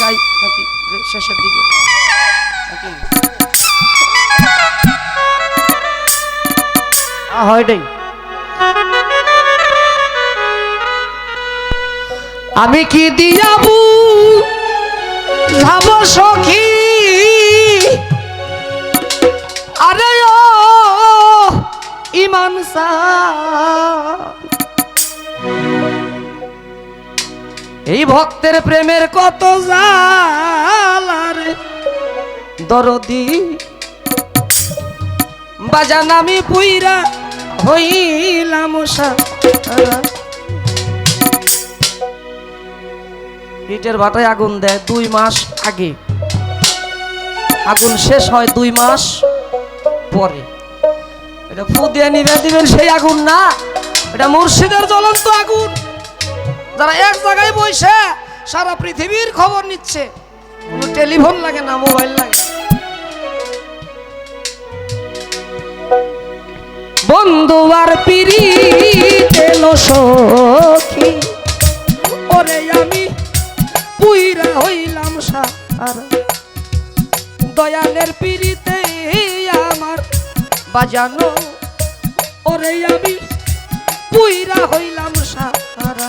যাই নাকি শেষের দিকে। নাকি? হয়টাই আমি কি দিয়াবু? যাব সখী। আরে ইমান সা এই ভক্তের প্রেমের কত জালারে দরদি। বাজান আমি পুইরা হইলাম ইটের ভাটায় আগুন দেয় দুই মাস আগে। আগুন শেষ হয় দুই মাস পরে। এটা ফু দিয়ে নিবে দিবেন সেই আগুন না, এটা মুর্শিদের জ্বলন্ত আগুন। যারা এক জায়গায় বসে সারা পৃথিবীর খবর নিচ্ছে, কোনো টেলিফোন লাগে না, মোবাইল লাগে বন্ধু আর পিড়ি এলো সখী। ওরে আমি পুইরা হইলাম সারা। দয়ালের পিড়িতে আমার বাজানো। ওরে আমি পুইরা হইলাম সারা।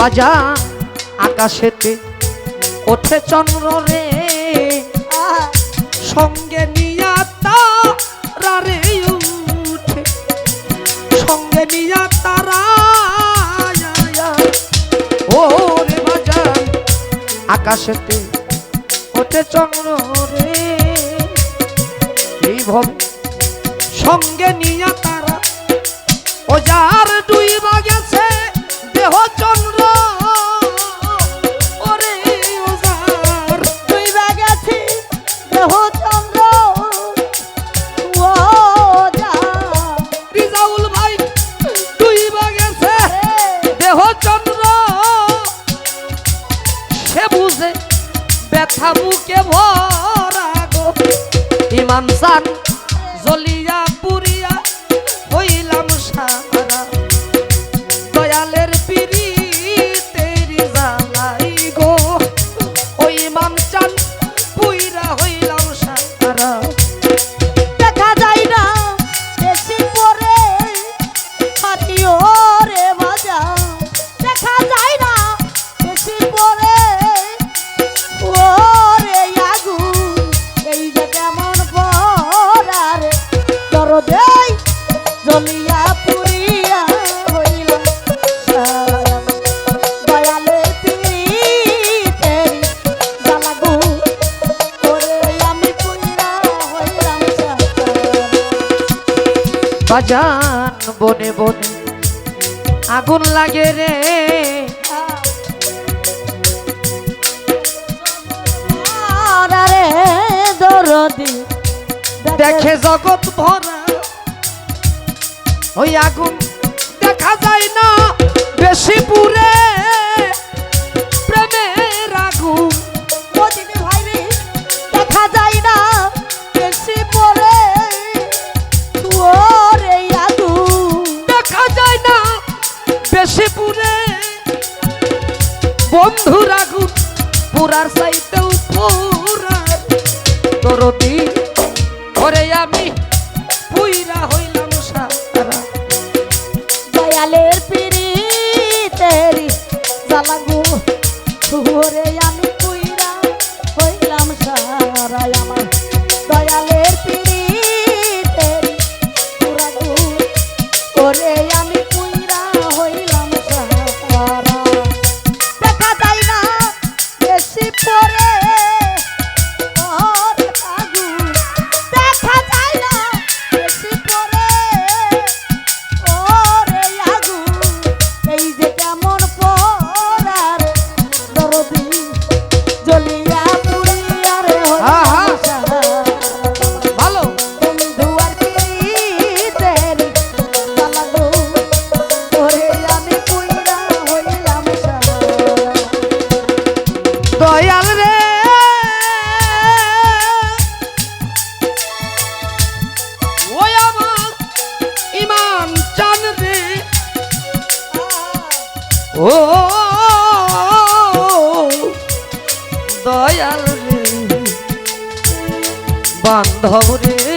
বাজা আকাশেতে ওঠে চন্দ্র রে। সঙ্গে নিয়া রে উঠে। সঙ্গে নিয়া তারা ও রে বাজান আকাশেতে ওঠে চন্দ্র রে। এইভাবে সঙ্গে নিয়া তারা। ও যার ডুইবা গেছে দেহ মুখে ভরা গো। ইমান সান জ্বলিয়া জ্বলিয়া পুরিয়া হইলাম সারা। দয়ালে পিড়িতে জ্বালাগো ওরে আমি পুইরা হইলাম বাজান বনে বনে আগুন লাগে রে। দেখে জগৎ ভরা। ওই আগুন দেখা যায় না। বেশি পুরে প্রেমের আগুন। দেখা যায় না পরে ওরে আগু দেখা যায় পুরার চাইতেও পুরার দরদি জ্বালাগু ওরে আমি পুইরা হইলাম সারা আমার দয়ালের পিড়ি তেরি পুরাগু ওরে আমি পুইরা হইলাম সারা দেখা যায় না বেশি পরে দয়াল বান্ধব রে।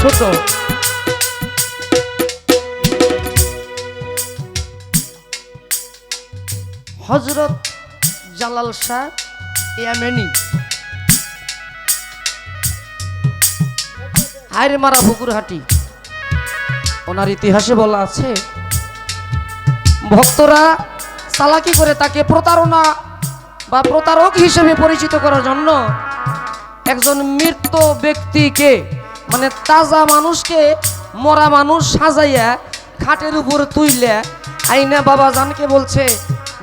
ছোট। হজরত জালাল শাহ ইয়ামেনি। মারা পুকুরহাটি ওনার ইতিহাসে বলা আছে, ভক্তরা চালাকি করে তাকে প্রতারণা বা প্রতারক হিসেবে পরিচিত করার জন্য একজন মৃত ব্যক্তিকে মানে তাজা মানুষকে মরা মানুষ সাজাইয়া খাটের উপর তুইলে আইনা বাবা জানকে বলছে,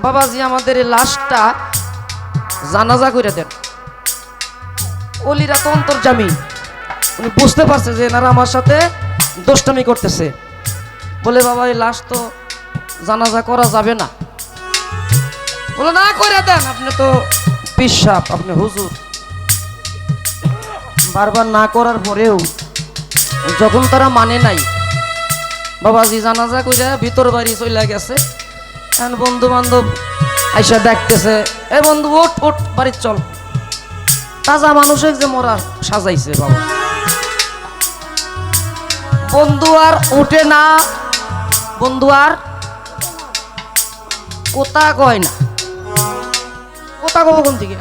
বাবাজি, আমাদের লাশটা জানাজা করে দেন। অলিরা তো অন্তর্জামী। উনি বুঝতে পারছে যে এনারা আমার সাথে দোষ্টামি করতেছে। বলে, বাবা, এই লাশ তো জানাজা করা যাবে না। বলে, না করে দেন। আপনি তো পিসাব, আপনি হুজুর। বারবার না করার পরেও যখন তারা মানে নাই, বাবাজি জানাজা কইরা ভিতর বাড়ি চলে গেছে। এখন বন্ধু বান্ধব আইসা দেখতেছে, এ বন্ধু ওট ওট বাড়ি চল। তাজা মানুষের যে মরা সাজাইছে বাবা। বন্ধু আর ওঠে না, বন্ধু আর কোথা কয় না। কোথা কব কোন থেকে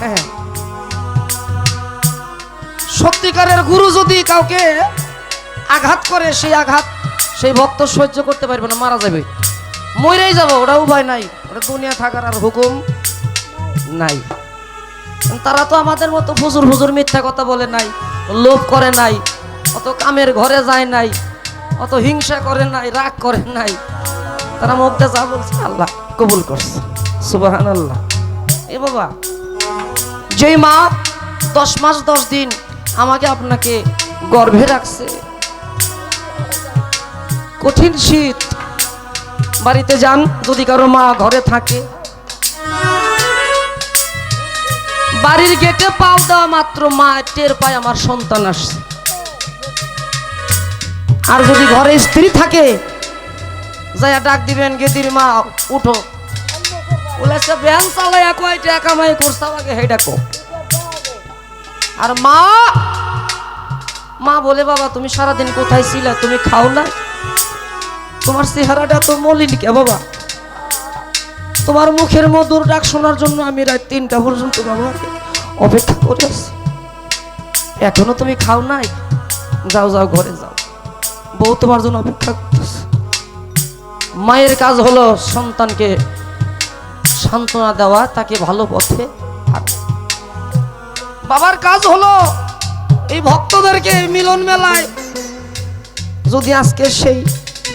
হ্যাঁ হ্যাঁ। সত্যিকারের গুরু যদি কাউকে আঘাত করে, সেই আঘাত সেই ভক্ত সহ্য করতে পারবে না, মারা যাবে। মরেই যাব, ওটা উপায় নাই। ওটা দুনিয়া থাকার আর হুকুম নাই। তারা তো আমাদের মতো ফুজুর ফুজুর মিথ্যা কথা বলে নাই, লোভ করে নাই, অত কামের ঘরে যায় নাই, অত হিংসা করে নাই, রাগ করে নাই। তারা মুখতে যা বলছে, আল্লাহ কবুল করছে। সুবাহান আল্লাহ এ বাবা, যেই মা দশ মাস দশ দিন আমাকে আপনাকে গর্ভে রাখছে। কঠিন শীত। বাড়িতে যান, যদি কারও মা ঘরে থাকে। বাড়ির গেটে পাও দেওয়া মাত্র মা, টের পায় আমার সন্তান আসছে। আর যদি ঘরে স্ত্রী থাকে যাইয়া ডাক দিবেন, গেদির মা, উঠো। বলেছে ব্যান চালাই কয় টাকা কামাই করছে, আমাকে হে ডাকো আর মা মা বলে, বাবা, তুমি সারাদিন কোথায় ছিলে? তুমি খাও না। তোমার চেহারাটা তো মলিন কে বাবা? তোমার মুখের মধুর ডাক শোনার জন্য আমি রাত তিনটা পর্যন্ত বাবা অপেক্ষা করে আছি। এখনও তুমি খাও নাই? যাও যাও, ঘরে যাও। বউ তোমার জন্য অপেক্ষা করতেছে। মায়ের কাজ হলো সন্তানকে সান্ত্বনা দেওয়া, তাকে ভালো পথে। বাবার কাজ হলো এই ভক্তদেরকে মিলন মেলায় যদি আজকে সেই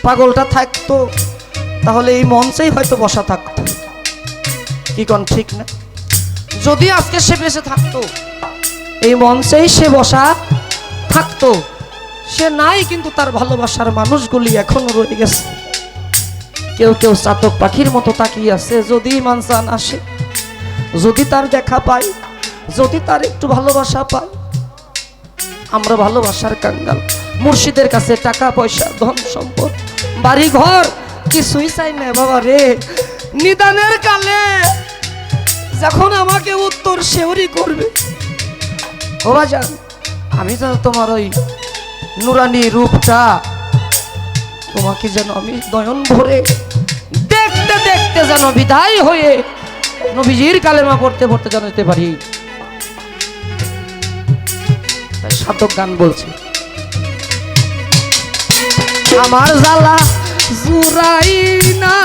পাগলটা থাকতো, তাহলে এই মঞ্চেই হয়তো বসা থাকতো। কি কোন, ঠিক না? যদি আজকে সে বেঁচে থাকতো, এই মঞ্চেই সে বসা থাকতো। সে নাই কিন্তু তার ভালোবাসার মানুষগুলি এখনও রয়ে গেছে। কেউ কেউ চাতক পাখির মতো তাকিয়ে আছে, যদি মানসান আসে, যদি তার দেখা পাই যদি তার একটু ভালোবাসা পাই আমরা ভালোবাসার কাঙ্গাল। মুর্শিদের কাছে টাকা, পয়সা, ধন, সম্পদ বাড়ি ঘর কিছুই চাই না বাবা রে। নিদানের কালে যখন আমাকে উত্তর শেওরি করবে বাবা যান আমি যেন তোমার ওই নুরানি রূপটা তোমাকে যেন আমি নয়ন ভরে দেখতে দেখতে যেন বিদায় হয়ে নবীজির কালেমা পড়তে পড়তে জানাতে পারি। সাধক গান বলছে। আমার জালা জুরাই না।